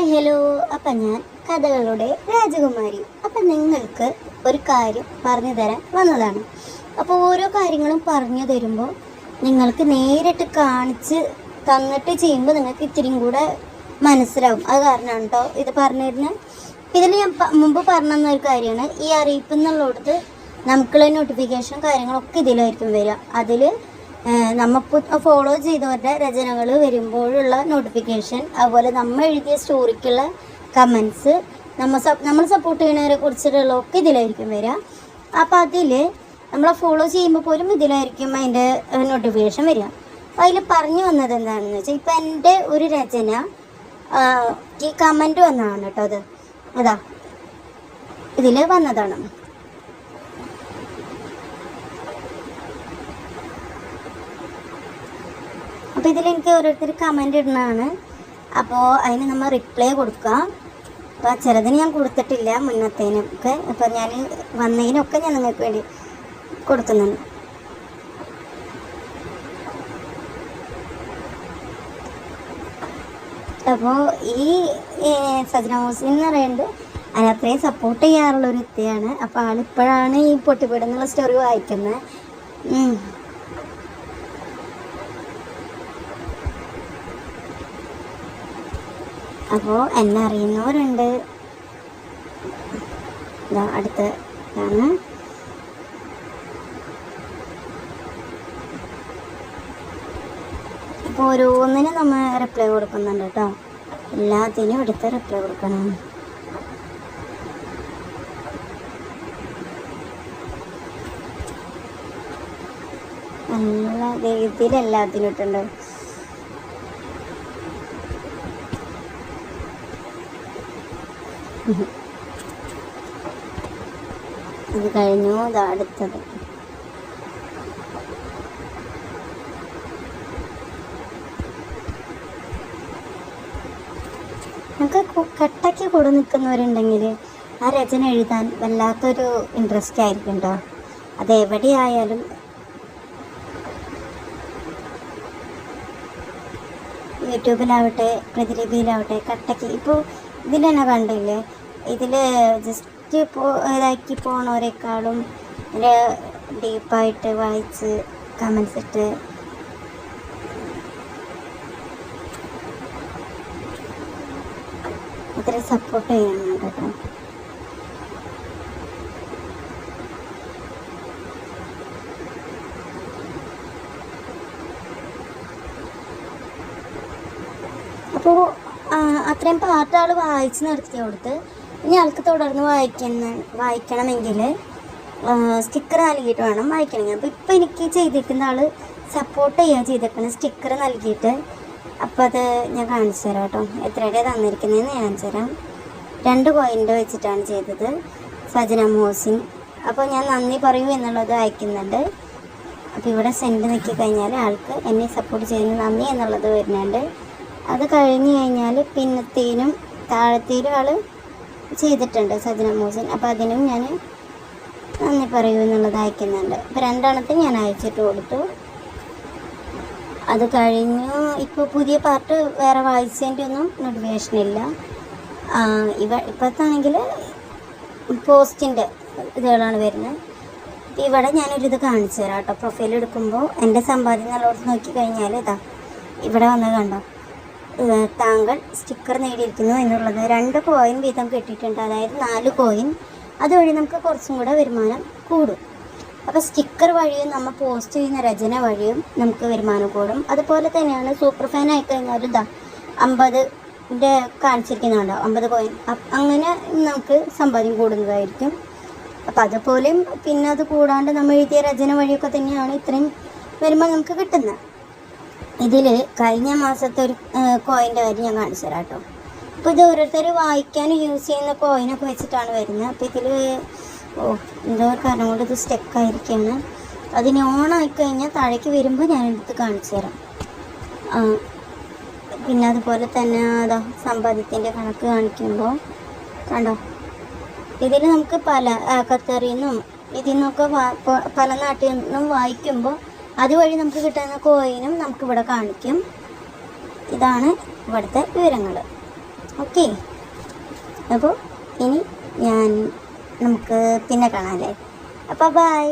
Hi hello അപ്പം ഞാൻ കഥകളുടെ രാജകുമാരി. അപ്പം നിങ്ങൾക്ക് ഒരു കാര്യം പറഞ്ഞു തരാൻ വന്നതാണ്. അപ്പോൾ ഓരോ കാര്യങ്ങളും പറഞ്ഞു തരുമ്പോൾ നിങ്ങൾക്ക് നേരിട്ട് കാണിച്ച് തന്നിട്ട് ചെയ്യുമ്പോൾ നിങ്ങൾക്ക് ഇത്തിരിയും കൂടെ മനസ്സിലാവും. അത് കാരണമാണ് കേട്ടോ ഇത് പറഞ്ഞു തരുന്നത് ഇതിൽ ഞാൻ മുമ്പ് പറഞ്ഞ ഒരു കാര്യമാണ്. ഈ അറിയിപ്പ് എന്നുള്ളിടത്ത് നമുക്കുള്ള നോട്ടിഫിക്കേഷൻ കാര്യങ്ങളൊക്കെ ഇതിലായിരിക്കും വരിക. അതിൽ നമ്മൾ ഫോളോ ചെയ്തവരുടെ രചനകൾ വരുമ്പോഴുള്ള നോട്ടിഫിക്കേഷൻ അതുപോലെ നമ്മൾ എഴുതിയ സ്റ്റോറിക്കുള്ള കമൻസ് നമ്മൾ നമ്മൾ സപ്പോർട്ട് ചെയ്യുന്നവരെ കുറിച്ചിട്ടുള്ള ഒക്കെ ഇതിലായിരിക്കും വരിക അപ്പോൾ അതിൽ നമ്മളെ ഫോളോ ചെയ്യുമ്പോൾ പോലും ഇതിലായിരിക്കും അതിന്റെ നോട്ടിഫിക്കേഷൻ വരിക അപ്പോൾ അതിൽ പറഞ്ഞു വന്നത് എന്താണെന്ന് വെച്ചാൽ ഇപ്പം എന്റെ ഒരു രചന ഈ കമന്റ് വന്നതാണ് കേട്ടോ അത്. അതാ. ഇതിൽ വന്നതാണ്. അപ്പോൾ ഇതിൽ എനിക്ക് ഓരോരുത്തർ കമന്റ് ഇടുന്നതാണ്. അപ്പോൾ അതിന് നമ്മൾ റിപ്ലൈ കൊടുക്കുക അപ്പോൾ ചിലതിന് ഞാൻ കൊടുത്തിട്ടില്ല മുന്നത്തേനൊക്കെ അപ്പോൾ ഞാൻ വന്നതിനൊക്കെ ഞാൻ നിങ്ങൾക്ക് വേണ്ടി കൊടുക്കുന്നുണ്ട്. അപ്പോൾ ഈ സജന ഹോസിൻ എന്ന് പറയുന്നത് അതിനത്രയും സപ്പോർട്ട് ചെയ്യാറുള്ള ഒരു വ്യക്തിയാണ്. അപ്പോൾ ആളിപ്പോഴാണ് ഈ പൊട്ടിപ്പിടുന്നുള്ള സ്റ്റോറി വായിക്കുന്നത്. അപ്പോൾ എന്നെ അറിയുന്നവരുണ്ട്. അടുത്ത അപ്പോൾ ഓരോന്നിനും നമ്മൾ റിപ്ലൈ കൊടുക്കുന്നുണ്ട് കേട്ടോ എല്ലാത്തിനും എടുത്ത് റിപ്ലൈ കൊടുക്കണം. നല്ല രീതിയിൽ എല്ലാത്തിനും ഇട്ടുണ്ട്. അത് കഴിഞ്ഞു അടുത്തത്. നമുക്ക് കട്ടയ്ക്ക് കൂടെ നിൽക്കുന്നവരുണ്ടെങ്കിൽ ആ രചന എഴുതാൻ വല്ലാത്തൊരു ഇൻട്രസ്റ്റ് ആയിരിക്കും കേട്ടോ അത് എവിടെയായാലും യൂട്യൂബിലാവട്ടെ പ്രതിലിപിയിലാവട്ടെ കട്ടയ്ക്ക് ഇപ്പോൾ ഇതിൽ തന്നെ കണ്ടില്ലേ ഇതിൽ ജസ്റ്റ് പോ ഇതാക്കി പോണവരെക്കാളും ഇതിൽ ഡീപ്പായിട്ട് വായിച്ച് കമൻസ് ഇട്ട്. അത്ര സപ്പോർട്ട് ചെയ്യുന്നുണ്ട് കേട്ടോ. അപ്പോൾ അത്രയും ആൾ വായിച്ച് നിർത്തി കൊടുത്ത് ഇനി ആൾക്ക് തുടർന്ന് വായിക്കുന്ന വായിക്കണമെങ്കിൽ സ്റ്റിക്കർ നൽകിയിട്ട് വേണം വായിക്കണമെങ്കിൽ. അപ്പോൾ ഇപ്പോൾ എനിക്ക് ചെയ്തിരിക്കുന്ന ആൾ സപ്പോർട്ട് ചെയ്യുക ചെയ്തിരിക്കുന്ന സ്റ്റിക്കർ നൽകിയിട്ട് അപ്പോൾ അത് ഞാൻ കാണിച്ചു തരാം കേട്ടോ. എത്രയുടെ തന്നിരിക്കുന്നതെന്ന് ഞാൻ കാണിച്ചു തരാം. രണ്ട് കോയിന്റെ വെച്ചിട്ടാണ് ചെയ്തത് സജന മോസിൻ അപ്പോൾ ഞാൻ നന്ദി പറയൂ എന്നുള്ളത് അയക്കുന്നുണ്ട്. അപ്പോൾ ഇവിടെ സെൻഡ് നിൽക്കി കഴിഞ്ഞാൽ ആൾക്ക് എന്നെ സപ്പോർട്ട് ചെയ്യുന്ന നന്ദി എന്നുള്ളത് വരുന്നുണ്ട്. അത് കഴിഞ്ഞ് കഴിഞ്ഞാൽ പിന്നത്തേനും താഴത്തേനും ആൾ ചെയ്തിട്ടുണ്ട് സജന മോസിൻ അപ്പോൾ അതിനും ഞാൻ നന്ദി പറയൂ എന്നുള്ളത് അയക്കുന്നുണ്ട്. അപ്പോൾ രണ്ടെണ്ണത്തിന് ഞാൻ അയച്ചിട്ട് കൊടുത്തു. അത് കഴിഞ്ഞു. ഇപ്പോൾ പുതിയ പാർട്ട് വേറെ വായിച്ചതിന്റെ ഒന്നും നോട്ടിഫിക്കേഷൻ ഇല്ല. ഇവ ഇപ്പോഴത്താണെങ്കിൽ പോസ്റ്റിന്റെ ഇതുകളാണ് വരുന്നത്. അപ്പോൾ ഇവിടെ ഞാനൊരിത് കാണിച്ചു തരാം കേട്ടോ. പ്രൊഫൈൽ എടുക്കുമ്പോൾ എന്റെ സമ്പാദ്യം നല്ലോട്ട് നോക്കി കഴിഞ്ഞാൽ ഇതാ ഇവിടെ വന്ന് കണ്ടോ? താങ്കൾ സ്റ്റിക്കർ നേടിയിരിക്കുന്നു എന്നുള്ളത് രണ്ട് കോയിൻ വീതം കിട്ടിയിട്ടുണ്ട്. അതായത് നാല് കോയിൻ അതുവഴി നമുക്ക് കുറച്ചും കൂടെ വരുമാനം കൂടും. അപ്പോൾ സ്റ്റിക്കർ വഴിയും നമ്മൾ പോസ്റ്റ് ചെയ്യുന്ന രചന വഴിയും നമുക്ക് വരുമാനം കൂടും. അതുപോലെ തന്നെയാണ് സൂപ്പർ ഫാൻ ആയി കഴിഞ്ഞാൽ ഇതാ അമ്പതിന്റെ കാണിച്ചിരിക്കുന്നുണ്ടോ? അമ്പത് കോയിൻ അങ്ങനെ നമുക്ക് സമ്പാദ്യം കൂടുന്നതായിരിക്കും. അപ്പോൾ അതുപോലെയും പിന്നെ അത് കൂടാണ്ട് നമ്മൾ എഴുതിയ രചന വഴിയൊക്കെ തന്നെയാണ് ഇത്രയും വരുമാനം നമുക്ക് കിട്ടുന്നത്. ഇതിൽ കഴിഞ്ഞ മാസത്തെ ഒരു കോയിന്റെ കാര്യം ഞാൻ കാണിച്ചു തരാം കേട്ടോ. അപ്പോൾ ഇത് ഓരോരുത്തർ വായിക്കാൻ യൂസ് ചെയ്യുന്ന കോയിനൊക്കെ വെച്ചിട്ടാണ് വരുന്നത്. അപ്പോൾ ഇതിൽ ഓ എന്തോ കാരണം കൊണ്ട് ഇത് സ്റ്റെക്കായിരിക്കുകയാണ് അതിന് ഓൺ ആയിക്കഴിഞ്ഞാൽ താഴേക്ക് വരുമ്പോൾ ഞാൻ എടുത്ത് കാണിച്ചു തരാം. പിന്നെ അതുപോലെ തന്നെ അതാ സമ്പാദ്യത്തിന്റെ കണക്ക് കാണിക്കുമ്പോൾ കണ്ടോ? ഇതിൽ നമുക്ക് പല കത്തറിയിൽ നിന്നും ഇതിൽ നിന്നൊക്കെ പല നാട്ടിൽ നിന്നും വായിക്കുമ്പോൾ അതുവഴി നമുക്ക് കിട്ടുന്ന കോയിനും നമുക്ക് ഇവിടെ കാണിക്കും. ഇതാണ് ഇവിടുത്തെ വിവരങ്ങൾ ഓക്കെ അപ്പോൾ ഇനി ഞാൻ നമുക്ക് പിന്നെ കാണാമല്ലേ അപ്പോൾ ബൈ